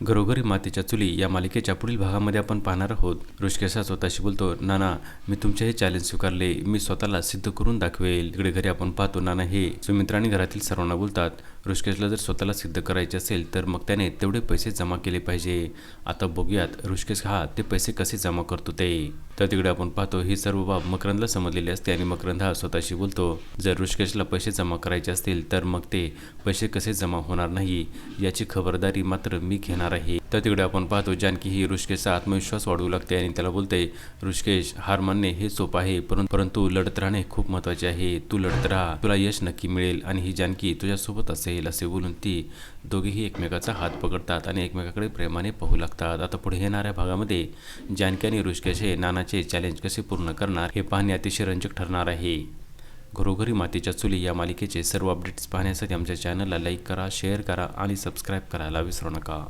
घरोघरी मातीच्या चुली या मालिकेच्या पुढील भागामध्ये आपण पाहणार आहोत. ऋषिकेश हा स्वतःशी बोलतो नाना मी तुमचे हे चॅलेंज स्वीकारले. मी स्वतःला सिद्ध करून दाखवेल. इकडे घरी आपण पाहतो नाना हे सुमित्राने घरातील सर्वांना बोलतात. ऋषकेशला जर स्वतःला सिद्ध करायचे असेल तर मग त्याने तेवढे पैसे जमा केले पाहिजे. आता बघूयात ऋषकेश हा ते पैसे कसे जमा करतो ते. तर तिकडे आपण पाहतो ही सर्व बाब मकरंदला समजलेली असते आणि मकरंद हा स्वतःशी बोलतो जर ऋषिकेशला पैसे जमा करायचे असतील तर मग ते पैसे कसे जमा होणार नाही याची खबरदारी मात्र मी घेणार आहे. तर तिकडे आपण पाहतो जानकी ही ऋषिकेशचा आत्मविश्वास वाढवू लागते आणि त्याला बोलते ऋषिकेश हार मानणे हे सोपं आहे परंतु परंतु लढत राहणे खूप महत्त्वाचे आहे. तू लढत राहा. तुला यश नक्की मिळेल आणि ही जानकी तुझ्यासोबत असेल असे बोलून ती दोघेही एकमेकाचा हात पकडतात आणि एकमेकाकडे प्रेमाने पाहू लागतात. आता पुढे येणाऱ्या भागामध्ये जानकी आणि ऋषिकेश हे नानाचे चॅलेंज कसे पूर्ण करणार हे पाहणे अतिशय रंजक ठरणार आहे. घरोघरी मातीच्या चुली या मालिकेचे सर्व अपडेट्स पाहण्यासाठी आमच्या चॅनलला लाईक करा शेअर करा आणि सबस्क्राईब करायला विसरू नका.